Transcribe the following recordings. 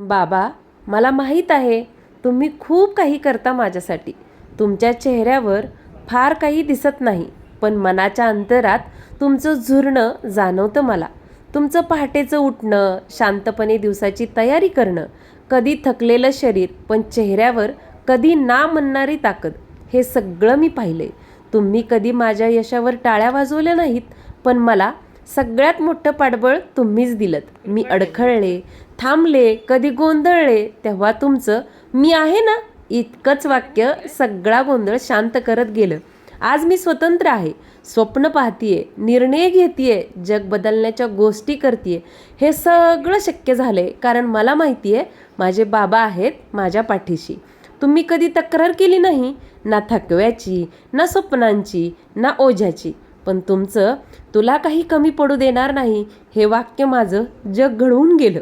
बाबा मला माहीत आहे तुम्ही खूप काही करता माझ्यासाठी. तुमच्या चेहऱ्यावर फार काही दिसत नाही पण मनाच्या अंतरात तुमचं झुरणं जाणवतं मला. तुमचं पहाटेचं उठणं शांतपणे दिवसाची तयारी करणं कधी थकलेलं शरीर पण चेहऱ्यावर कधी ना म्हणणारी ताकद हे सगळं मी पाहिलंय तुम्ही कधी माझ्या यशावर टाळ्या वाजवल्या नाहीत पण मला सगळ्यात मोठं पाठबळ तुम्हीच दिलत. मी अडखळले थांबले कधी गोंधळले तेव्हा तुमचं मी आहे ना? इतकंच वाक्य सगळा गोंधळ शांत करत गेलं. आज मी स्वतंत्र आहे स्वप्न पाहतीये निर्णय घेतीये जग बदलण्याच्या गोष्टी करतीये. हे सगळं शक्य झालंय कारण मला माहिती आहे माझे बाबा आहेत माझ्या पाठीशी. तुम्ही कधी तक्रार केली नाही? ना थकव्याची ना स्वप्नांची ना ओझ्याची. पण तुमचं तुला काही कमी पडू देणार नाही हे वाक्य माझं जग घडवून गेलं.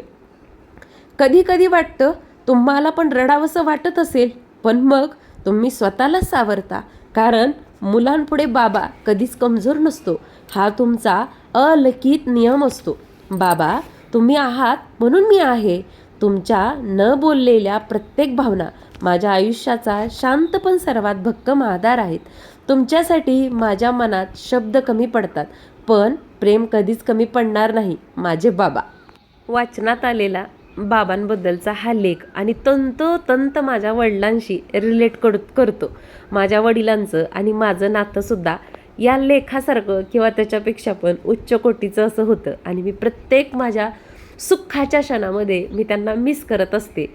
कधी कधी वाटतं तुम्हाला पण रडावंसं वाटत असेल पण मग तुम्ही स्वतःलाच सावरता कारण मुलांपुढे बाबा कधीच कमजोर नसतो. हा तुमचा अलिखित नियम असतो. बाबा तुम्ही आहात म्हणून मी आहे. तुमच्या न बोललेल्या प्रत्येक भावना माझ्या आयुष्याचा शांत पण सर्वात भक्कम आधार आहेत. तुमच्यासाठी माझ्या मनात शब्द कमी पडतात पण प्रेम कधीच कमी पडणार नाही माझे बाबा. वाचनात आलेला बाबांबद्दलचा हा लेख आणि तंतोतंत माझ्या वडिलांशी रिलेट कर करतो. माझ्या वडिलांचं आणि माझं नातंसुद्धा या लेखासारखं किंवा त्याच्यापेक्षा पण उच्च कोटीचं असं होतं आणि मी प्रत्येक माझ्या सुखाच्या क्षणामध्ये मी त्यांना मिस करत असते.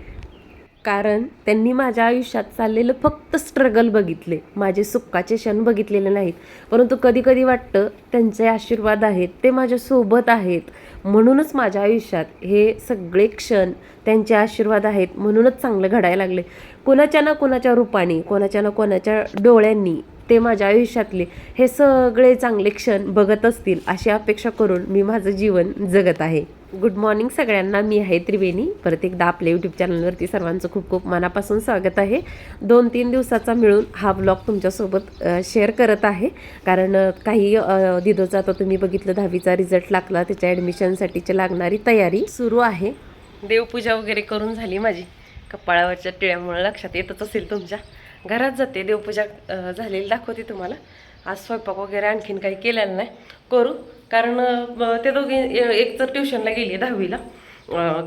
कारण त्यांनी माझ्या आयुष्यात चाललेलं फक्त स्ट्रगल बघितले. माझे सुखाचे क्षण बघितलेले नाहीत. परंतु कधी कधी वाटतं त्यांचे आशीर्वाद आहेत ते माझ्यासोबत आहेत. म्हणूनच माझ्या आयुष्यात हे सगळे क्षण त्यांचे आशीर्वाद आहेत. म्हणूनच चांगलं घडायला लागले. कोणाच्या ना कोणाच्या रूपाने कोणाच्या ना कोणाच्या डोळ्यांनी ते माझ्या आयुष्यातले हे सगळे चांगले क्षण बघत असतील अशी अपेक्षा करून मी माझं जीवन जगत आहे. गुड मॉर्निंग सगळ्यांना. मी आहे त्रिवेणी. परत एकदा आपल्या यूट्यूब चॅनलवरती सर्वांचं खूप खूप मनापासून स्वागत आहे. दोन तीन दिवसाचा मिळून हा ब्लॉग तुमच्यासोबत शेअर करत आहे. कारण काही दिदोचा आता तुम्ही बघितलं दहावीचा रिझल्ट लागला त्याच्या ॲडमिशनसाठीची लागणारी तयारी सुरू आहे. देवपूजा वगैरे करून झाली माझी. कपाळावरच्या टिळ्यामुळे लक्षात येतच असेल तुमच्या. घरात जाते देवपूजा झालेली दाखवते तुम्हाला. आज स्वयंपाक वगैरे आणखीन काही केलेलं नाही. करू कारण ते दोघे ए- एक तर ट्युशनला गेली दहावीला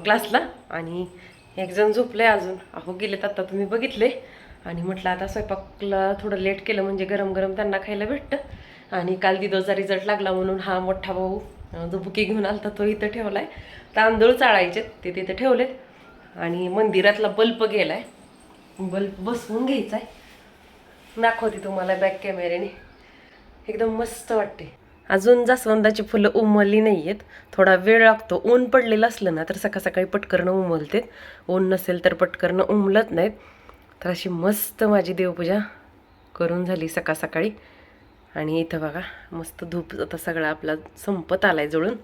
क्लासला आणि एकजण झोपलं झोपले अजून. अहो गेलेत आता तुम्ही बघितले. आणि म्हटलं आता स्वयंपाकला थोडं लेट केलं म्हणजे गरम गरम त्यांना खायला भेटतं. आणि काल दिदोचा रिझल्ट लागला म्हणून हा मोठा भाऊ जो बुके घेऊन आलता तो इथं ठेवला आहे तांदूळ चाळायचे ते तिथं ठेवलेत. आणि मंदिरातला बल्ब गेलाय. बल्ब बसवून घ्यायचा आहे दाखवते तुम्हाला बॅक कॅमेऱ्याने एकदम मस्त वाटते. अजून जास्वंदाची फुलं उमलली नाही आहेत थोडा वेळ लागतो. ऊन पडलेलं असलं ना तर सकाळ सकाळी पटकरणं उमलतेत. ऊन नसेल तर पटकरणं उमलत नाहीत. तर अशी मस्त माझी देवपूजा करून झाली सकाळ सकाळी. आणि इथं बघा मस्त धूप आता सगळा आपला संपत आला आहे जुळून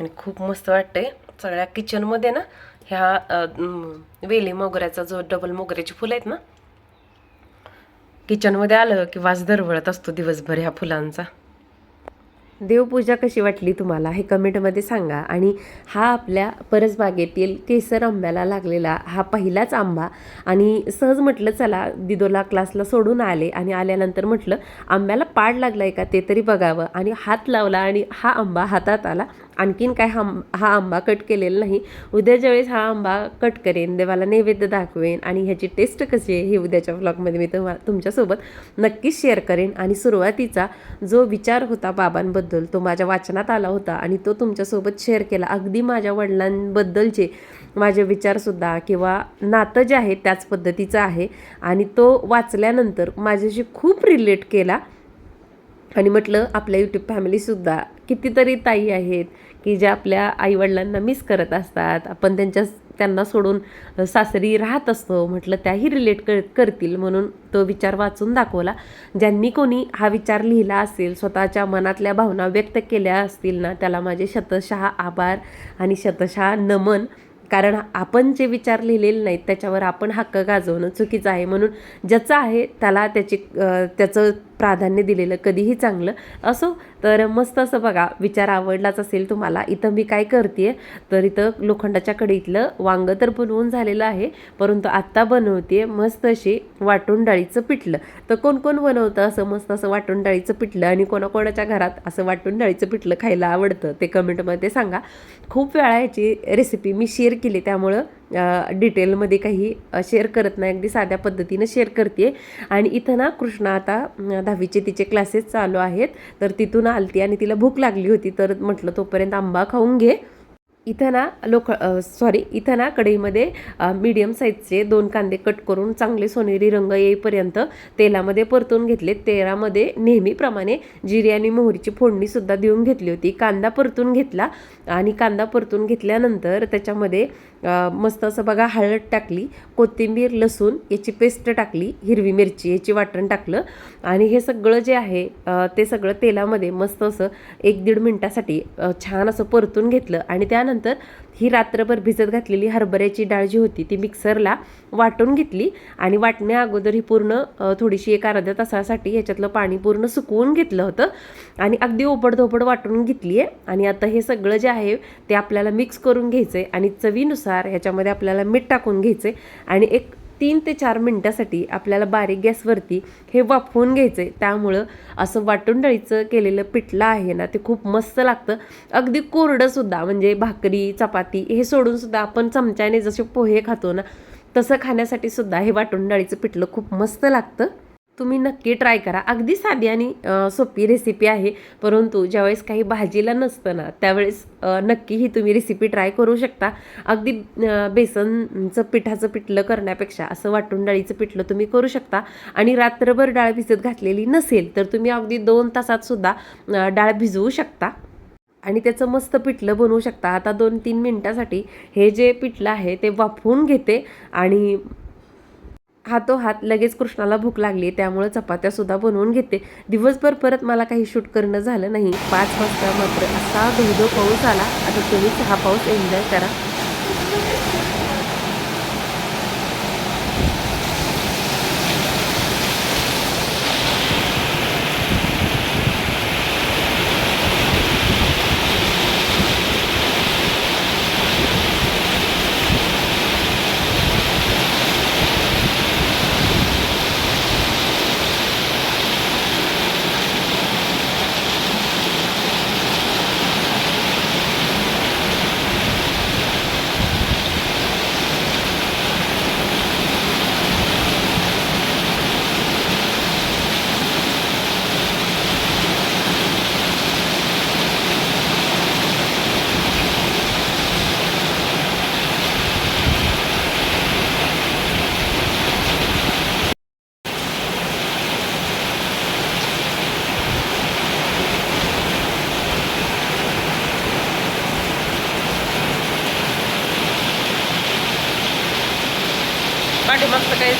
आणि खूप मस्त वाटते सगळ्या किचनमध्ये ना ह्या वेली मोगऱ्याचा जो डबल मोगऱ्याची फुलं आहेत ना किचनमध्ये आलं की वास दरवळत असतो दिवसभर ह्या फुलांचा. देवपूजा कशी वाटली तुम्हाला हे कमेंटमध्ये सांगा. आणि हा आपल्या परसबागेतील केसर आंब्याला लागलेला हा पहिलाच आंबा. आणि सहज म्हटलं चला दिदोला क्लासला सोडून आले आणि आल्यानंतर म्हटलं आंब्याला पाड लागलाय का ते तरी बघावं. आणि हात लावला आणि हा आंबा हातात आला. आणखीन काय हा हा आंबा कट केलेला नाही. उद्याच्या वेळेस हा आंबा कट करेन देवाला नैवेद्य दाखवेन आणि ह्याची टेस्ट कशी आहे हे उद्याच्या व्लॉगमध्ये मी तुम्हा तुमच्यासोबत नक्कीच शेअर करेन. आणि सुरुवातीचा जो विचार होता बाबांबद्दल तो माझ्या वाचनात आला होता आणि तो तुमच्यासोबत शेअर केला. अगदी माझ्या वडिलांबद्दलचे माझे विचारसुद्धा किंवा नातं जे आहे त्याच पद्धतीचं आहे. आणि तो वाचल्यानंतर माझ्याशी खूप रिलेट केला. आणि म्हटलं आपल्या यूट्यूब फॅमिलीसुद्धा कितीतरी ताई आहेत की ज्या आपल्या आईवडिलांना मिस करत असतात. आपण त्यांच्या त्यांना सोडून सासरी राहत असतो. म्हटलं त्याही रिलेट कर करतील म्हणून तो विचार वाचून दाखवला. ज्यांनी कोणी हा विचार लिहिला असेल स्वतःच्या मनातल्या भावना व्यक्त केल्या असतील ना त्याला माझे शतशः आभार आणि शतशः नमन. कारण आपण जे विचार लिहिलेले नाहीत त्याच्यावर आपण हक्क गाजवणं चुकीचं आहे. म्हणून ज्याचं आहे त्याला त्याची त्याचं प्राधान्य दिलेलं कधीही चांगलं असो. तर मस्त असं बघा विचार आवडलाच असेल तुम्हाला इथं मी काय करते तर इथं लोखंडाच्या कडीतलं वांगं तर बनवून झालेलं आहे परंतु आत्ता बनवते मस्त अशी वाटून डाळीचं पिठलं. तर कोण कोण बनवतं असं मस्त असं वाटून डाळीचं पिठलं? आणि कोणाकोणाच्या घरात असं वाटून डाळीचं पिठलं खायला आवडतं? ते कमेंटमध्ये सांगा. खूप वेळा याची रेसिपी मी शेअर केली त्यामुळं डिटेलमध्ये काही शेअर करत नाही. अगदी साध्या पद्धतीनं शेअर करते आणि इथं ना कृष्णा आता दहावीचे तिचे क्लासेस चालू आहेत. तर तिथून आलती आणि तिला भूक लागली होती. तर म्हटलं तोपर्यंत आंबा खाऊन घे. इथं ना लोक सॉरी इथं ना कढईमध्ये मीडियम साईजचे दोन कांदे कट करून चांगले सोनेरी रंग येईपर्यंत तेलामध्ये परतून घेतले. तेलामध्ये नेहमीप्रमाणे जिरे आणि मोहरीची फोडणीसुद्धा देऊन घेतली होती. कांदा परतून घेतला आणि कांदा परतून घेतल्यानंतर त्याच्यामध्ये मस्त असं बघा हळद टाकली कोथिंबीर लसूण याची पेस्ट टाकली हिरवी मिरची याची वाटण टाकलं आणि हे सगळं जे आहे ते सगळं तेलामध्ये मस्त असं एक दीड मिनटासाठी छान असं परतून घेतलं आणि त्यानंतर ही रात्रभर भिजत घातलेली हरभऱ्याची डाळ जी होती ती मिक्सरला वाटून घेतली आणि वाटण्या अगोदर ही पूर्ण थोडीशी एक अर्ध्या तासासाठी ह्याच्यातलं पाणी पूर्ण सुकवून घेतलं होतं आणि अगदी ओपडधोपड वाटून घेतली आहे आणि आता हे सगळं जे आहे ते आपल्याला मिक्स करून घ्यायचं आहे आणि चवीनुसार ह्याच्यामध्ये आपल्याला मीठ टाकून घ्यायचं आहे आणि एक तीन ते चार मिनटासाठी आपल्याला बारीक गॅसवरती हे वाफवून घ्यायचं. आहे त्यामुळं असं वाटून डाळीचं केलेलं पिठलं आहे ना ते खूप मस्त लागतं. अगदी कोरडंसुद्धा म्हणजे भाकरी चपाती हे सोडूनसुद्धा आपण चमच्याने जसे पोहे खातो ना तसं खाण्यासाठी सुद्धा हे वाटून डाळीचं पिठलं खूप मस्त लागतं. तुम्ही नक्की ट्राय करा. अगदी साधी आणि सोपी रेसिपी आहे. परंतु ज्यावेळेस काही भाजीला नसतं ना त्यावेळेस नक्की ही तुम्ही रेसिपी ट्राय करू शकता. अगदी बेसनचं पिठाचं पिठलं करण्यापेक्षा असं वाटून डाळीचं पिठलं तुम्ही करू शकता. आणि रात्रभर डाळ भिजत घातलेली नसेल तर तुम्ही अगदी दोन तासात सुद्धा डाळ भिजवू शकता. आणि त्याचं मस्त पिठलं बनवू शकता. आता दोन तीन मिनटासाठी हे जे पिठलं आहे ते वाफवून घेते. आणि हातोहात लगेच कृष्णाला भूक लागली त्यामुळे चपात्यासुद्धा बनवून घेते. दिवसभर परत मला काही शूट करणं झालं नाही. पाच वाजता मात्र असा धोधो पाऊस आला. आता तुम्ही हा पाऊस एन्जॉय करा. पाठीमागचं काय